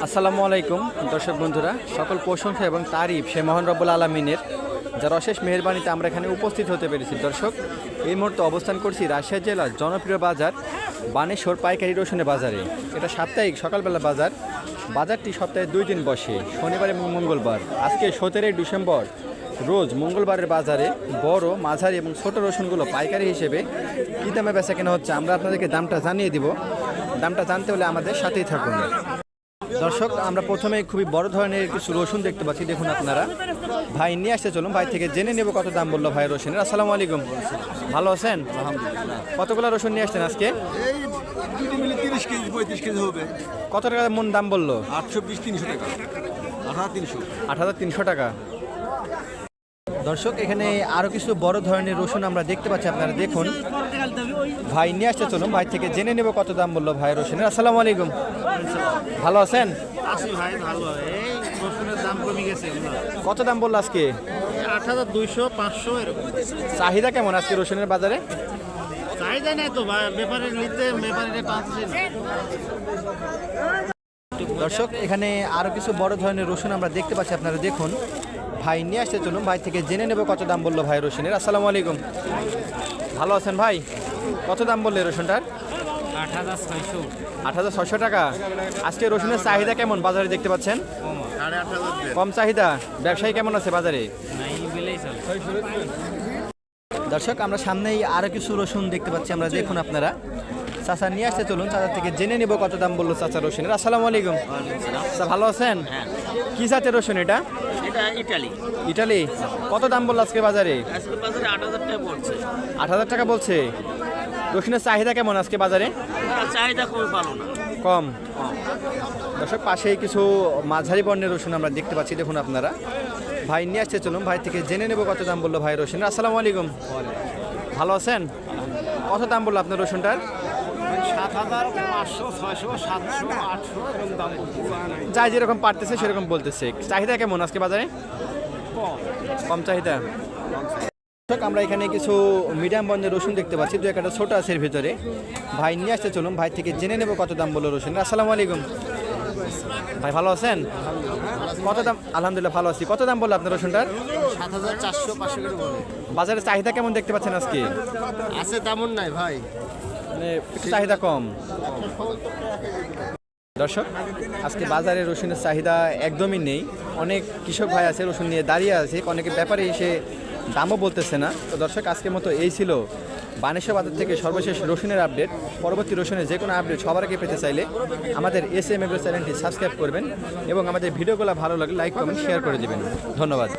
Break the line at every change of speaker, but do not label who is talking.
আসসালামু আলাইকুম, দর্শক বন্ধুরা। সকল প্রশংসা এবং তারিফ সে মহান রব্বুল আলমিনের। যার অশেষ মেহরবানিতে আমরা এখানে উপস্থিত হতে পেরেছি। দর্শক, এই মুহূর্তে অবস্থান করছি রাজশাহী জেলার জনপ্রিয় বাজার, বানেশ্বর পাইকারি রসুনের বাজারে। এটা সাপ্তাহিক সকালবেলা বাজার। বাজারটি সপ্তাহে দুই দিন বসে, শনিবার এবং মঙ্গলবার। আজকে সতেরোই ডিসেম্বর, রোজ মঙ্গলবারের বাজারে বড়, মাঝারি এবং ছোট রসুনগুলো পাইকারি হিসেবে কী দামে বেচা কেনা হচ্ছে, আমরা আপনাদেরকে দামটা জানিয়ে দিব। দামটা জানতে হলে আমাদের সাথেই থাকুন। দর্শক আমরা প্রথমে খুবই বড় ধরনের কিছু রসুন দেখতে পাচ্ছি দেখুন আপনারা। ভাই নিয়ে আসতে চলুন ভাই থেকে জেনে নেব কত দাম বলল ভাই রসুনের। আসসালামু আলাইকুম। ভালো আছেন? কতগুলো রসুন নিয়ে আসছেন আজকে?
এই দুটি মিলে তিরিশ কেজি পঁয়ত্রিশ কেজি হবে।
কত টাকা মন দাম বলল?
আটশো বিশ তিনশো টাকা। আঠারো তিনশো।
আট হাজার তিনশো টাকা। দর্শক এখানে আরও কিছু বড় ধরনের রসুন আমরা দেখতে পাচ্ছি আপনারা দেখুন। ভাই নিয়ে আসতে চলুন ভাই থেকে জেনে নেব কত দাম বলল ভাই রসুনের। আসসালামু আলাইকুম। ভালো আছেন?
আছি ভাই ভালো। এই রসুনের দাম কমে গেছে
কত দাম বলল আজকে?
আট হাজার দুইশো পাঁচশো এরকম।
চাহিদা কেমন আজকে রসুনের বাজারে?
চাহিদা নেই তো ভাই ব্যাপারের নিতে ব্যাপারের পাচ্ছে
দর্শক এখানে আরও কিছু বড় ধরনের রসুন আমরা দেখতে পাচ্ছি আপনারা দেখুন। ভাই নিয়ে আসতে চলুন ভাই থেকে জেনে নেব কত দাম বলল ভাই রসুনের। আসসালামু আলাইকুম। ভালো আছেন ভাই? কত দাম বললে রসুনটার?
আট হাজার ছয়শো
টাকা। আজকে রসুনের চাহিদা কেমন? বাজারে দেখতে পাচ্ছেন? কম চাহিদা। ব্যবসায়ী কেমন আছে বাজারে? দর্শক, আমরা সামনেই আরও কিছু রসুন দেখতে পাচ্ছি। আমরা দেখুন আপনারা। চাচা নিয়ে আসতে চলুন চাচা থেকে জেনে নেব কত দাম বলল চাচা রসুনের। আসসালামু আলাইকুম। চাচা ভালো আছেন? কি জাতের রসুন এটা?
এটা ইটালি।
ইটালি। কত দাম বলল আজকে বাজারে?
আজকে বাজারে আট হাজার টাকা পড়ছে।
আট হাজার টাকা বলছে। রসুনের চাহিদা কেমন আজকে বাজারে?
চাহিদা কমে পালো না।
কম। দর্শক পাশেই কিছু মাঝারি বর্ণের রসুন আমরা দেখতে পাচ্ছি দেখুন আপনারা। ভাই নিয়ে আসতে চলুন ভাই থেকে জেনে নেব কত দাম বলল ভাই রসুন আসসালামু আলাইকুম। ভালো আছেন? কত দাম বলল আপনার রসুনটার?
সাত হাজার পাঁচশো ছয়শো সাতশো আটশো এরকম দাম
যাই যেরকম পারতেছে সেরকম বলতেছে। চাহিদা কেমন আজকে বাজারে? কম চাহিদা। আমরা এখানে কিছু মিডিয়াম বন্ধের রসুন দেখতে পাচ্ছি। দু একটা ছোট আছে এর ভিতরে। ভাই নিয়ে আসতে চলুন। ভাই থেকে জেনে নেব কত দাম বলল রসুন। আসসালামু আলাইকুম। ভাই ভালো আছেন? কত দাম? আলহামদুলিল্লাহ ভালো আছি। কত দাম বলল আপনার রসুনটার?
সাত হাজার চারশো পাঁচশো
বাজারে চাহিদা কেমন দেখতে পাচ্ছেন আজকে?
আছে তেমন নাই ভাই।
মানে চাহিদা কম। দর্শক, আজকে বাজারে রসুনের চাহিদা একদমই নেই। অনেক কৃষক ভাই আছে, রসুন নিয়ে দাঁড়িয়ে আছে। অনেকে ব্যাপারে এসে দামও বলতেছে না। তো দর্শক আজকের মতো এই ছিল বানেশ্বর বাজার থেকে সর্বশেষ রসুনের আপডেট। পরবর্তী রসুনের যে কোনো আপডেট সবার আগে পেতে চাইলে আমাদের এস এম চ্যানেলটি সাবস্ক্রাইব করবেন এবং আমাদের ভিডিওগুলো ভালো লাগলে লাইক কমেন্ট শেয়ার করে দেবেন। ধন্যবাদ।